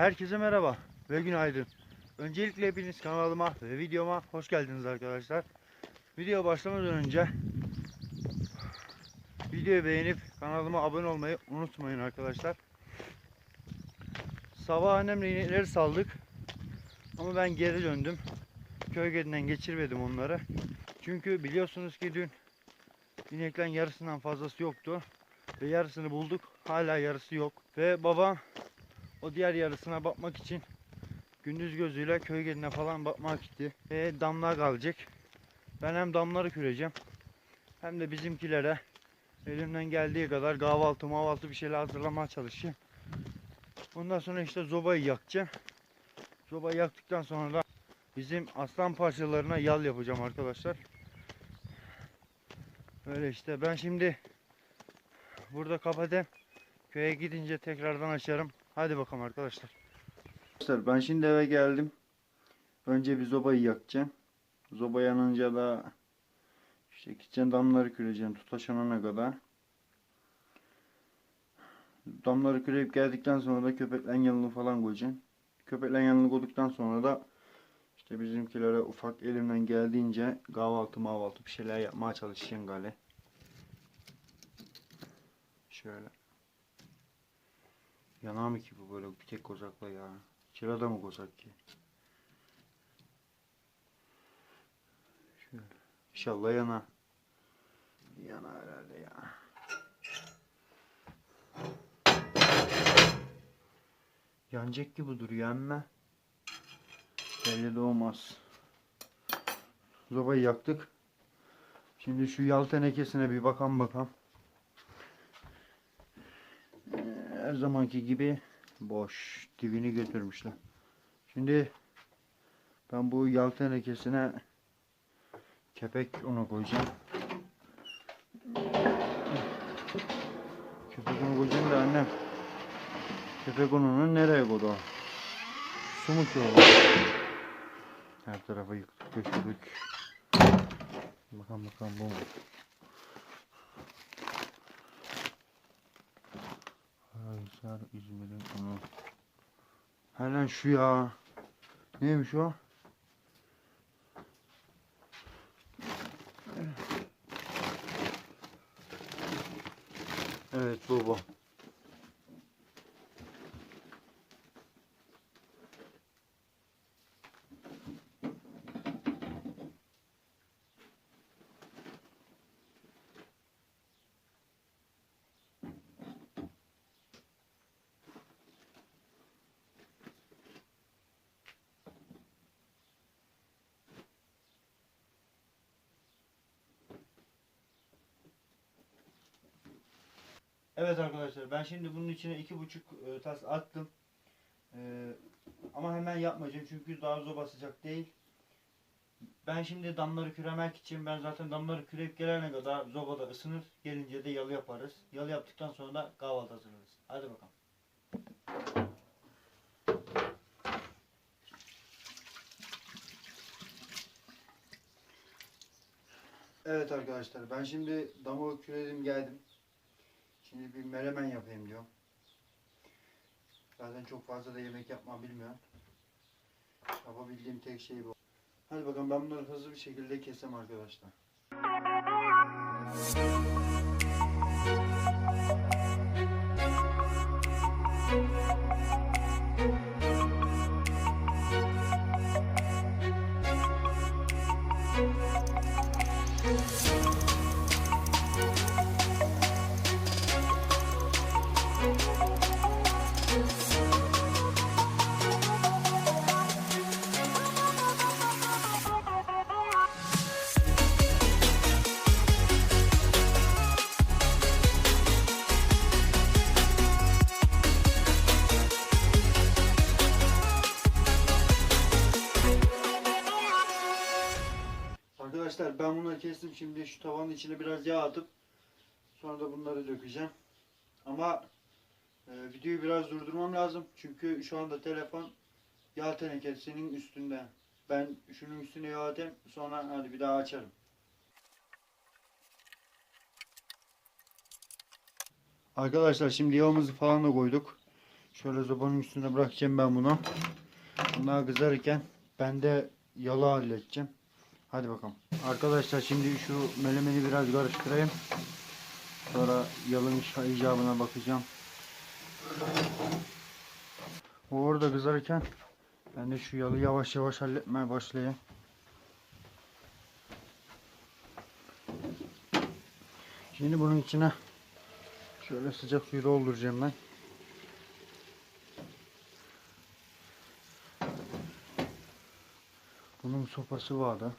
Herkese merhaba ve günaydın. Öncelikle hepiniz kanalıma ve videoma hoş geldiniz arkadaşlar. Video başlamadan önce videoyu beğenip kanalıma abone olmayı unutmayın arkadaşlar. Sabah annemle inekleri saldık. Ama ben geri döndüm. Köy gedinden geçirmedim onları. Çünkü biliyorsunuz ki dün ineklerin yarısından fazlası yoktu. Ve yarısını bulduk. Hala yarısı yok. Ve babam o diğer yarısına bakmak için gündüz gözüyle köy geline falan bakmak gitti. Ve damlar kalacak. Ben hem damları küreceğim hem de bizimkilere elimden geldiği kadar kahvaltı mahvaltı bir şeyler hazırlamaya çalışacağım. Ondan sonra işte zobayı yakacağım. Zobayı yaktıktan sonra da bizim aslan parçalarına yal yapacağım arkadaşlar. Öyle işte ben şimdi burada kapatayım. Köye gidince tekrardan açarım. Hadi bakalım arkadaşlar. Arkadaşlar ben şimdi eve geldim. Önce bir zobayı yakacağım. Zoba yanınca da işte gideceğim damları küreceğim tutaşanana kadar. Damları küreyip geldikten sonra da köpeklerin yanını falan koyacağım. Köpeklerin yanını koyduktan sonra da işte bizimkilere ufak elimden geldiğince kahvaltı mahvaltı bir şeyler yapmaya çalışacağım gale. Şöyle. Yanar mı ki bu böyle bir tek kozakla ya? Kirada mı kozak ki? Şöyle. İnşallah yana. Yana herhalde ya. Yanacak gibi duruyor emme. Belli de olmaz. Zobayı yaktık. Şimdi şu yal tenekesine bir bakalım bakalım. Her zamanki gibi boş. Dibini götürmüşler. Şimdi ben bu yal tenekesine kepek onu koyacağım. Kepek onu koyacağım da annem. Kepek ununu nereye koydu? Su mu ki? Her tarafa yıktık döktük. Bakalım bakalım bu mu? Kaysar İzmir'in. Ha lan şu ya. Neymiş o? Evet bu Evet arkadaşlar ben şimdi bunun içine iki buçuk e, tas attım. E, ama hemen yapmayacağım çünkü daha zoba sıcak değil. Ben şimdi damları küremek için ben zaten damları küreyip gelene kadar zobada ısınır. Gelince de yalı yaparız. Yalı yaptıktan sonra da kahvaltı hazırlarız. Hadi bakalım. Evet arkadaşlar ben şimdi damı küredim geldim. Şimdi bir melemen yapayım diyorum. Zaten çok fazla da yemek yapma bilmiyorum. Yapabildiğim tek şey bu. Hadi bakalım ben bunları hızlı bir şekilde kesem arkadaşlar. Ben bunları kestim. Şimdi şu tavanın içine biraz yağ atıp sonra da bunları dökeceğim. Ama e, videoyu biraz durdurmam lazım. Çünkü şu anda telefon yağ tenekesinin üstünde. Ben şunun üstüne yağ atayım. Sonra hadi bir daha açarım. Arkadaşlar şimdi yağımızı falan da koyduk. Şöyle zobanın üstüne bırakacağım ben bunu. Bunlar kızarırken ben de yalı halledeceğim. Hadi bakalım. Arkadaşlar şimdi şu melemeni biraz karıştırayım. Sonra yalın icabına bakacağım. O orada kızarırken ben de şu yalı yavaş yavaş halletmeye başlayayım. Şimdi bunun içine şöyle sıcak suyu dolduracağım ben. Bunun sopası vardı.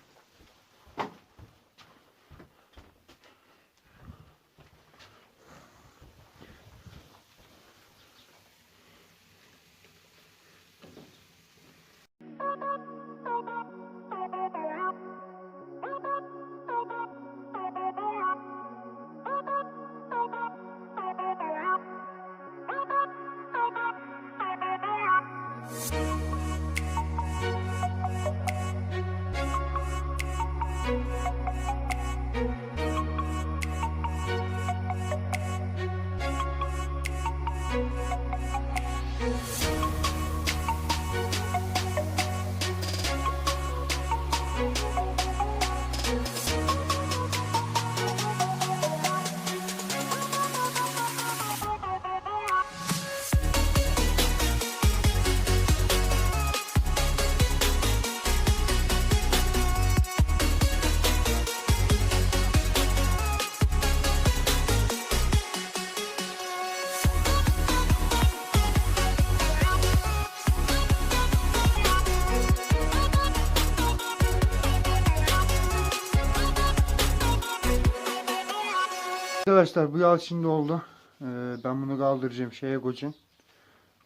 Arkadaşlar bu yağ şimdi oldu. Ee, ben bunu kaldıracağım şeye koyacağım.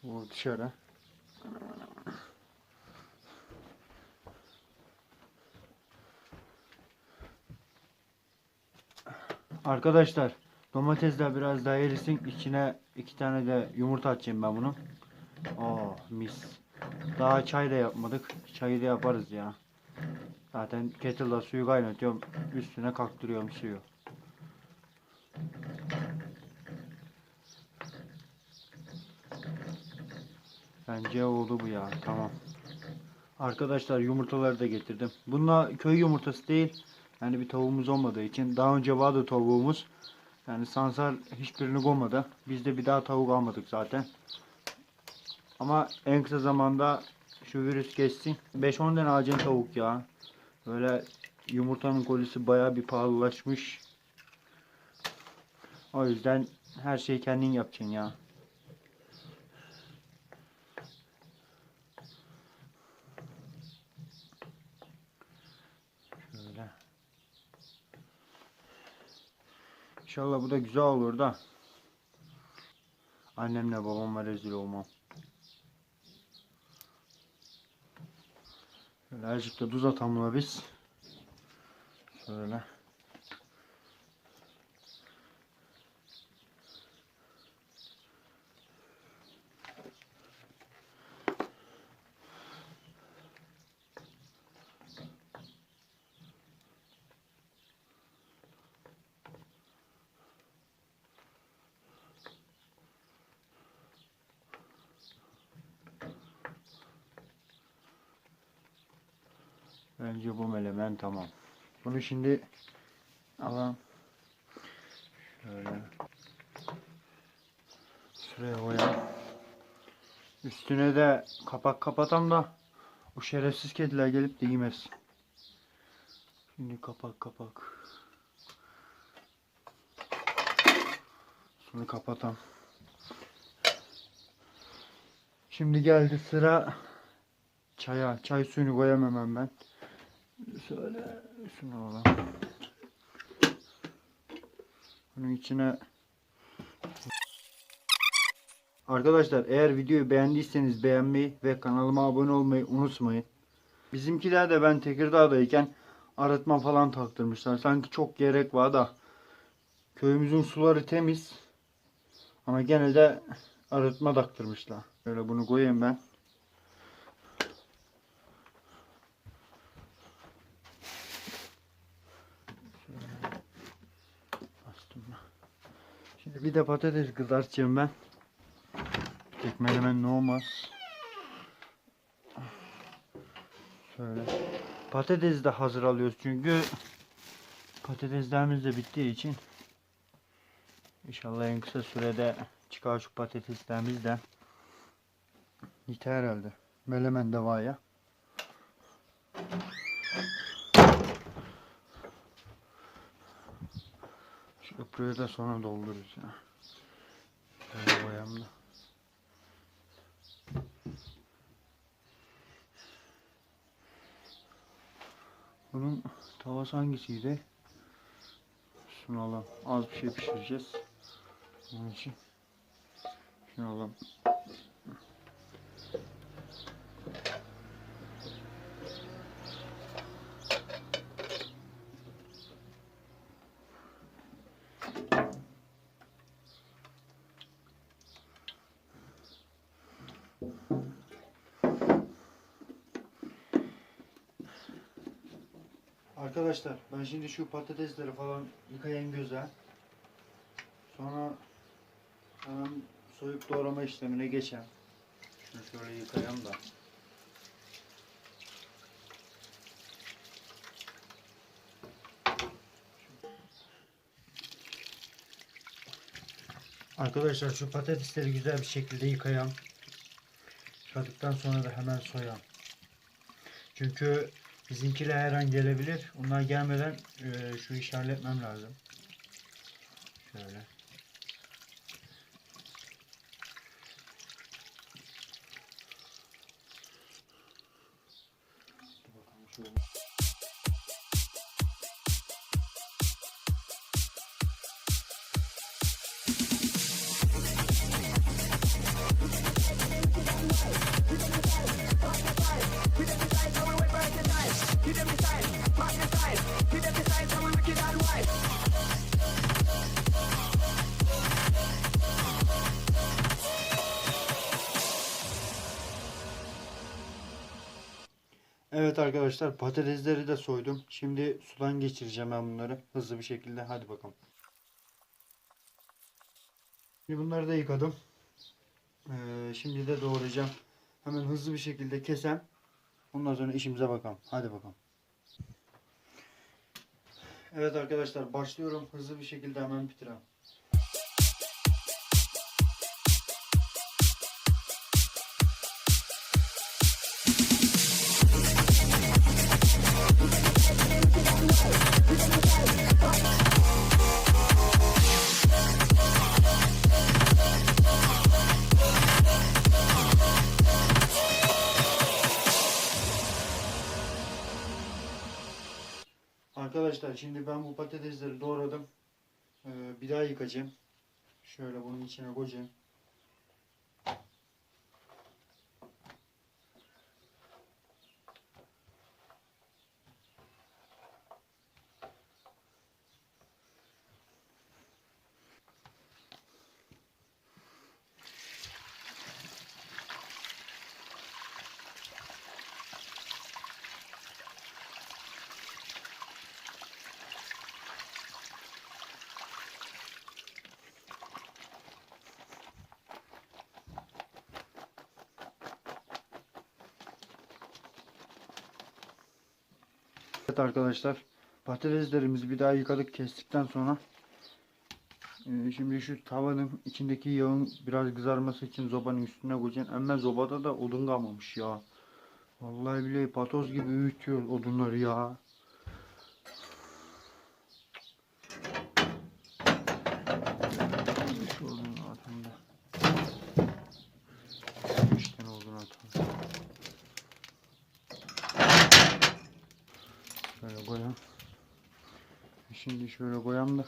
Bu dışarı. Arkadaşlar domatesler biraz daha erisin. İçine iki tane de yumurta atacağım ben bunu. Oh mis. Daha çay da yapmadık. Çayı da yaparız ya. Zaten kettle'da suyu kaynatıyorum. Üstüne kaktırıyorum suyu. Bence oldu bu ya. Tamam. Arkadaşlar yumurtaları da getirdim. Bunlar köy yumurtası değil. Yani bir tavuğumuz olmadığı için. Daha önce vardı tavuğumuz. Yani Sansar hiçbirini koymadı. Biz de bir daha tavuk almadık zaten. Ama en kısa zamanda şu virüs geçsin. 5-10 tane alacağım tavuk ya. Böyle yumurtanın kolisi baya bir pahalılaşmış. O yüzden her şeyi kendin yapacaksın ya. Şöyle. İnşallah bu da güzel olur da. Annemle babamla rezil olmam. Şöyle azıcık da tuz atalım biz. Şöyle. Bu melemen tamam. Bunu şimdi alalım. Şöyle. Şuraya koyalım. Üstüne de kapak kapatam da o şerefsiz kediler gelip de. Şimdi kapak kapak. Şunu kapatam. Şimdi geldi sıra çaya. Çay suyunu koyamam ben. Şöyle şunu alalım. Bunun içine Arkadaşlar eğer videoyu beğendiyseniz beğenmeyi ve kanalıma abone olmayı unutmayın. Bizimkiler de ben Tekirdağ'dayken arıtma falan taktırmışlar. Sanki çok gerek var da köyümüzün suları temiz. Ama gene de arıtma taktırmışlar. Böyle bunu koyayım ben. Bastım ben. Şimdi bir de patates kızartacağım ben. Tek menemen ne olmaz. Şöyle. Patates de hazır alıyoruz çünkü patateslerimiz de bittiği için inşallah en kısa sürede çıkar şu patateslerimiz de yeter herhalde. Melemen de var ya. Öpüğü de sonra doldururuz ya. Şöyle koyalım da. Bunun tavası hangisiydi? Şunu alalım. Az bir şey pişireceğiz. Onun için. Şunu alalım. Arkadaşlar ben şimdi şu patatesleri falan yıkayayım güzel. Sonra hemen soyup doğrama işlemine geçelim. Şunu şöyle yıkayalım da. Arkadaşlar şu patatesleri güzel bir şekilde yıkayalım. Yıkadıktan sonra da hemen soyalım. Çünkü bizimkiler her an gelebilir. Onlar gelmeden e, şu işi halletmem lazım. Şöyle. Bakalım şöyle. Evet arkadaşlar patatesleri de soydum. Şimdi sudan geçireceğim ben bunları hızlı bir şekilde. Hadi bakalım. Şimdi bunları da yıkadım. Ee, şimdi de doğrayacağım. Hemen hızlı bir şekilde kesem. Ondan sonra işimize bakalım. Hadi bakalım. Evet arkadaşlar başlıyorum. Hızlı bir şekilde hemen bitireyim. Arkadaşlar şimdi ben bu patatesleri doğradım. Ee, bir daha yıkayacağım. Şöyle bunun içine koyacağım. Evet arkadaşlar patateslerimizi bir daha yıkadık kestikten sonra e, şimdi şu tavanın içindeki yağın biraz kızarması için zobanın üstüne koyacağım. Ama zobada da odun kalmamış ya. Vallahi billahi patoz gibi öğütüyor odunları ya. Şu odunu atayım da. Üç tane odun atalım. Şöyle koyalım. Şimdi şöyle koyalım da.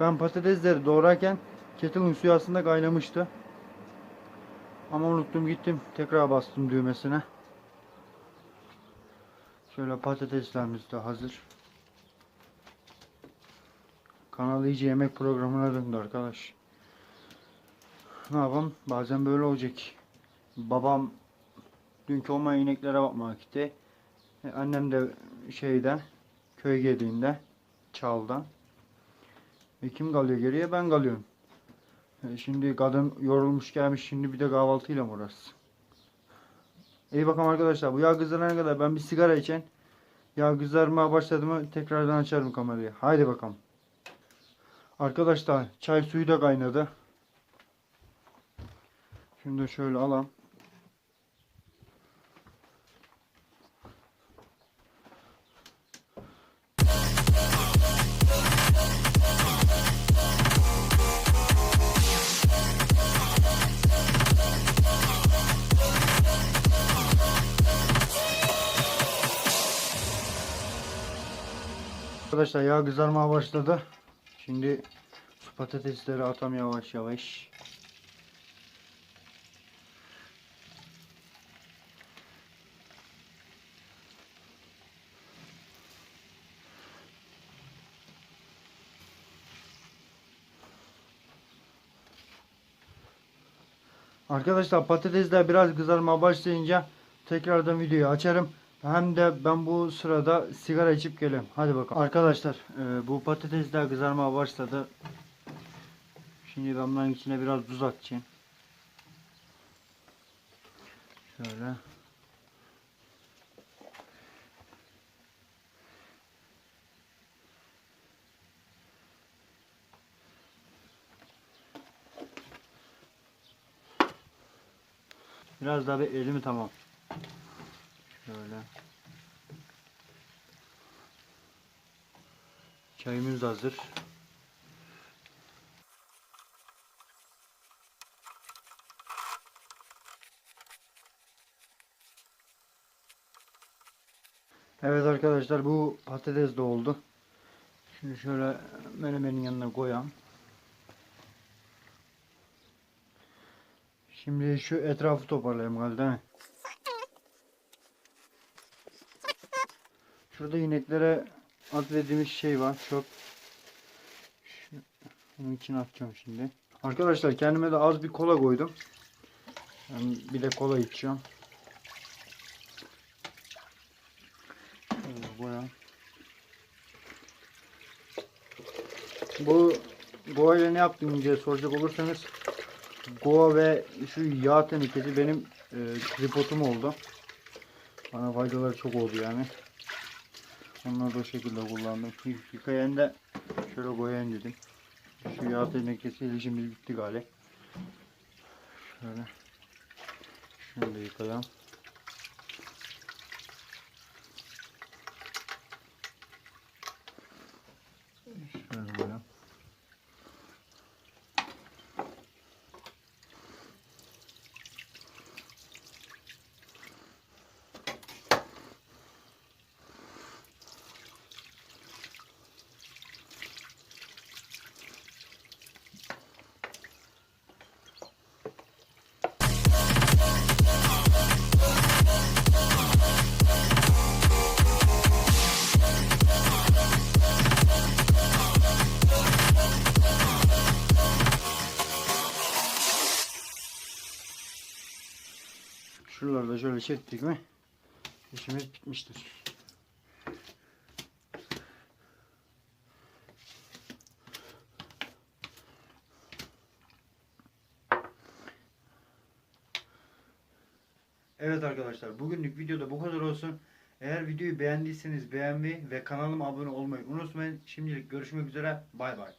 Ben patatesleri doğrarken kettle'ın suyu aslında kaynamıştı. Ama unuttum gittim. Tekrar bastım düğmesine. Şöyle patateslerimiz de hazır. Kanal iyice yemek programına döndü arkadaş. Ne yapalım? Bazen böyle olacak. Babam dünkü olmayan ineklere bakmak gitti. E, annem de şeyden köy geldiğinde çaldan. E, kim kalıyor geriye? Ben kalıyorum. E, Şimdi kadın yorulmuş gelmiş şimdi bir de kahvaltıyla mı uğraşsın? İyi bakalım arkadaşlar bu yağ kızarana kadar ben bir sigara içen yağ kızarmaya başladı mı tekrardan açarım kamerayı. Haydi bakalım. Arkadaşlar çay suyu da kaynadı. Şimdi şöyle alalım. Arkadaşlar yağ kızarmaya başladı. Şimdi şu patatesleri atam yavaş yavaş. Arkadaşlar patatesler biraz kızarmaya başlayınca tekrardan videoyu açarım. Hem de ben bu sırada sigara içip geliyorum. Hadi bakalım. Arkadaşlar e, bu patatesler kızarmaya başladı. Şimdi ben bunların içine biraz tuz atacağım. Şöyle. Biraz daha bir elimi tamam. Şöyle. Çayımız hazır. Evet arkadaşlar bu patates de oldu. Şimdi şöyle menemenin yanına koyalım. Şimdi şu etrafı toparlayalım galiba değil mi? Şurada ineklere atfettiğimiz şey var. Çöp. Bunun içine atacağım şimdi. Arkadaşlar kendime de az bir kola koydum. Ben bir de kola içiyorum. Koyalım. Bu Goa ile ne yaptım diye soracak olursanız Goa ve şu yağ tenekesi benim e, tripodum oldu. Bana faydaları çok oldu yani. Onları da şekilde kullandım. Yıkayan da şöyle koyayım dedim. Şu yağ tenekesiyle işimiz bitti galiba. Şöyle. Şunu da yıkayalım. Şuraları da şöyle çektik mi işimiz bitmiştir. Evet arkadaşlar bugünlük videoda bu kadar olsun. Eğer videoyu beğendiyseniz beğenmeyi ve kanalıma abone olmayı unutmayın. Şimdilik görüşmek üzere. Bay bay.